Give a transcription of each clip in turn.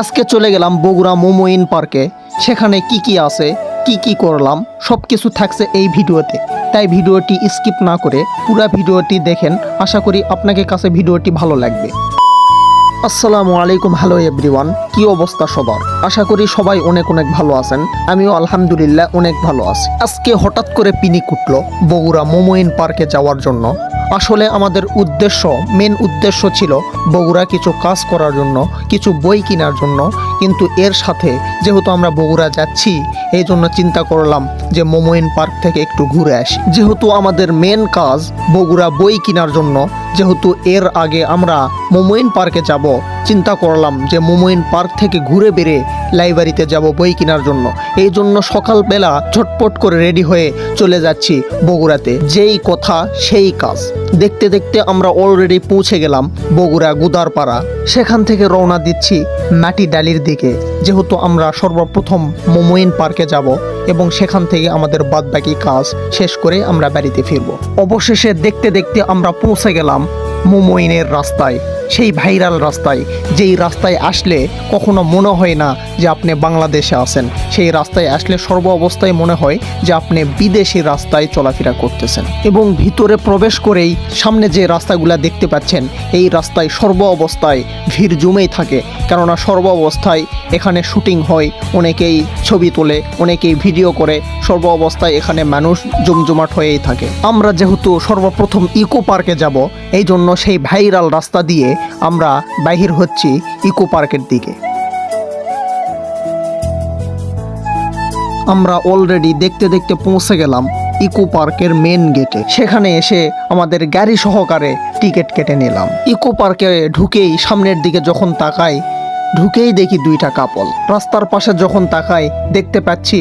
আজকে চলে গেলাম বগুড়া মোমোইন পার্কে। সেখানে কি কি আছে, কি কি করলাম সব কিছু থাকছে এই ভিডিওতে। তাই ভিডিওটি স্কিপ না করে পুরো ভিডিওটি দেখেন। আশা করি আপনাকে কাছে ভিডিওটি ভালো লাগবে। আসসালামু আলাইকুম, হ্যালো এভরিওয়ান, কি অবস্থা সবার? আশা করি সবাই অনেক অনেক ভালো আছেন। আমিও আলহামদুলিল্লাহ অনেক ভালো আছি। আজকে হঠাৎ করে পিনিক উঠল বগুড়া মোমোইন পার্কে যাওয়ার জন্য। আসলে আমাদের উদ্দেশ্য মেন উদ্দেশ্য ছিল বগুড়া কিছু কাজ করার জন্য, কিছু বই কেনার জন্য। কিন্তু এর সাথে যেহেতু আমরা বগুড়া যাচ্ছি, এই জন্য চিন্তা করলাম যে মোমোইন পার্ক থেকে একটু ঘুরে আসি। যেহেতু আমাদের মেন কাজ বগুড়া বই কেনার জন্য যেহেতু এর আগে আমরা মোমোইন পার্কে যাব, চিন্তা করলাম যে মোমোইন পার্ক থেকে ঘুরে বেড়ে লাইব্রেরিতে যাব বই কেনার জন্য। এই জন্য সকালবেলা ছটপট করে রেডি হয়ে চলে যাচ্ছি বগুড়াতে। যেই কথা, সেই কাজ। দেখতে দেখতে আমরা অলরেডি পৌঁছে গেলাম বগুড়া গুদারপাড়া। সেখান থেকে রওনা দিচ্ছি মাটি ডালির দিকে। যেহেতু আমরা সর্বপ্রথম মোমোইন পার্কে যাব এবং সেখান থেকে আমাদের বাদবাকি কাজ শেষ করে আমরা বাড়িতে ফিরব। অবশেষে দেখতে দেখতে আমরা পৌঁছে গেলাম মোমইনের রাস্তায়। সেই ভাইরাল রাস্তায়, যেই রাস্তায় আসলে কখনো মনে হয় না যে আপনি বাংলাদেশে আছেন। সেই রাস্তায় আসলে সর্ব অবস্থায় মনে হয় যে আপনি বিদেশি রাস্তায় চলাফেরা করতেছেন এবং ভিতরে প্রবেশ করেই সামনে যে রাস্তাগুলা দেখতে পাচ্ছেন, এই রাস্তায় সর্ব অবস্থায় ভিড় জমেই থাকে। কেননা সর্ব অবস্থায় এখানে শুটিং হয়, অনেকেই ছবি তোলে, অনেকেই ভিডিও করে, সর্ব অবস্থায় এখানে মানুষ জমজমাট হয়েই থাকে। আমরা যেহেতু সর্বপ্রথম ইকো পার্কে যাব এই জন্য সেই ভাইরাল রাস্তা দিয়ে আমরা বাহির হচ্ছি ইকো পার্কের দিকে। আমরা অলরেডি দেখতে দেখতে পৌঁছে গেলাম ইকো পার্কের মেন গেটে। সেখানে এসে আমাদের গাড়ি সহকারে টিকিট কেটে নিলাম। ইকো পার্কে ঢুকেই সামনের দিকে যখন তাকাই, ঢুকেই দেখি দুইটা কাপল। রাস্তার পাশে যখন তাকাই, দেখতে পাচ্ছি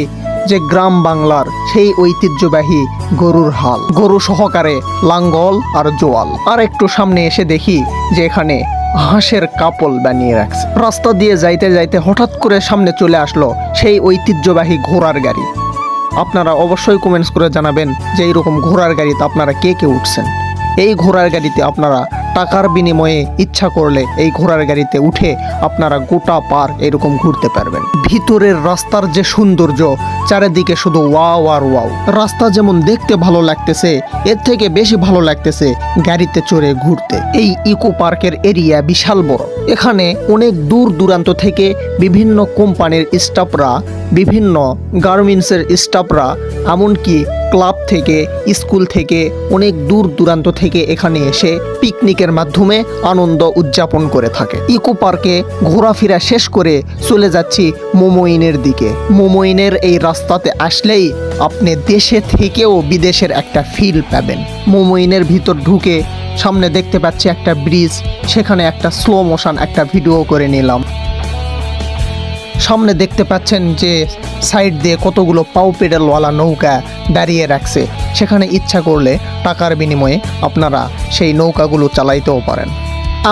যে গ্রাম বাংলার সেই ঐতিহ্যবাহী গরুর হাল। গরু সহকারে লাঙ্গল আর জোয়াল। আর একটু সামনে এসে দেখি যে এখানে হাঁসের কাপল বানিয়ে রাখছে। রাস্তা দিয়ে যাইতে যাইতে হঠাৎ করে সামনে চলে আসলো সেই ঐতিহ্যবাহী ঘোড়ার গাড়ি। আপনারা অবশ্যই কমেন্টস করে জানাবেন যে এইরকম ঘোড়ার গাড়িতে আপনারা কে কে উঠছেন। এই ঘোড়ার গাড়িতে আপনারা টাকার বিনিময়ে ইচ্ছা করলে এই ঘোড়ার গাড়িতে উঠে আপনারা গোটা পার্ক এরকম ঘুরতে পারবেন। ভিতরের রাস্তার যে সৌন্দর্য, চারিদিকে শুধু ওয়াও আর ওয়াও। রাস্তা যেমন দেখতে ভালো লাগতেছে, এর থেকে বেশি ভালো লাগতেছে গাড়িতে চড়ে ঘুরতে। এই ইকো পার্কের এরিয়া বিশাল বড়। এখানে অনেক দূর দূরান্ত থেকে বিভিন্ন কোম্পানির স্টাফরা, বিভিন্ন গার্মেন্টসের স্টাফরা, এমনকি ক্লাব থেকে, স্কুল থেকে, অনেক দূর দূরান্ত থেকে এখানে এসে পিকনিকের মাধ্যমে আনন্দ উদযাপন করে থাকে। ইকো পার্কে ঘোরাফেরা শেষ করে চলে যাচ্ছি মোমোইনের দিকে। মোমোইনের এই রাস্তাতে আসলেই আপনি দেশে থেকেও বিদেশের একটা ফিল পাবেন। মোমোইনের ভিতর ঢুকে সামনে দেখতে পাচ্ছি একটা ব্রিজ সেখানে একটা স্লো মোশন একটা ভিডিও করে নিলাম। সামনে দেখতে পাচ্ছেন যে সাইড দিয়ে কতগুলো পাও পেডালওয়ালা নৌকা দাঁড়িয়ে রাখছে। সেখানে ইচ্ছা করলে টাকার বিনিময়ে আপনারা সেই নৌকাগুলো চালাইতেও পারেন।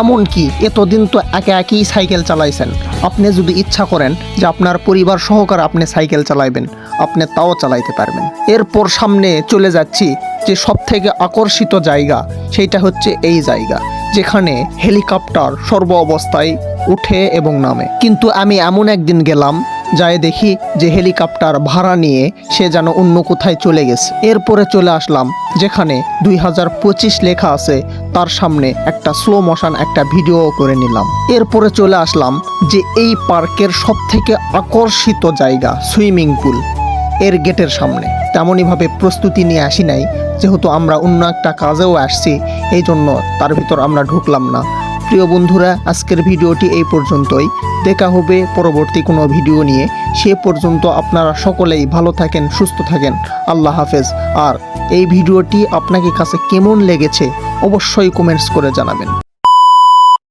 এমনকি এতদিন তো একে একই সাইকেল চালাইছেন। আপনি যদি ইচ্ছা করেন যে আপনার পরিবার সহকারে আপনি সাইকেল চালাইবেন, আপনি তাও চালাইতে পারবেন। এরপর সামনে চলে যাচ্ছি যে সব থেকে আকর্ষিত জায়গা, সেইটা হচ্ছে এই জায়গা, যেখানে হেলিকপ্টার সর্ব অবস্থায় উঠে এবং নামে। কিন্তু আমি এমন একদিন গেলাম যাই দেখি যে হেলিকপ্টার ভাড়া নিয়ে সে যেন অন্য কোথায় চলে গেছে। এরপরে চলে আসলাম, যেখানে দুই হাজার পঁচিশ লেখা আছে, তার সামনে একটা স্লো মোশন একটা ভিডিও করে নিলাম। এরপরে চলে আসলাম যে এই পার্কের সব থেকে আকর্ষিত জায়গা, সুইমিং পুল, এর গেটের সামনে। তেমনইভাবে প্রস্তুতি নিয়ে আসি নাই, যেহেতু আমরা অন্য একটা কাজেও আসছি এই জন্য তার ভিতর আমরা ঢুকলাম না। প্রিয় বন্ধুরা, আজকের ভিডিওটি এই পর্যন্তই। দেখা হবে পরবর্তী কোনো ভিডিও নিয়ে। সে পর্যন্ত আপনারা সকলেই ভালো থাকেন, সুস্থ থাকেন। আল্লাহ হাফেজ। আর এই ভিডিওটি আপনাকে কাছে কেমন লেগেছে, অবশ্যই কমেন্টস করে জানাবেন।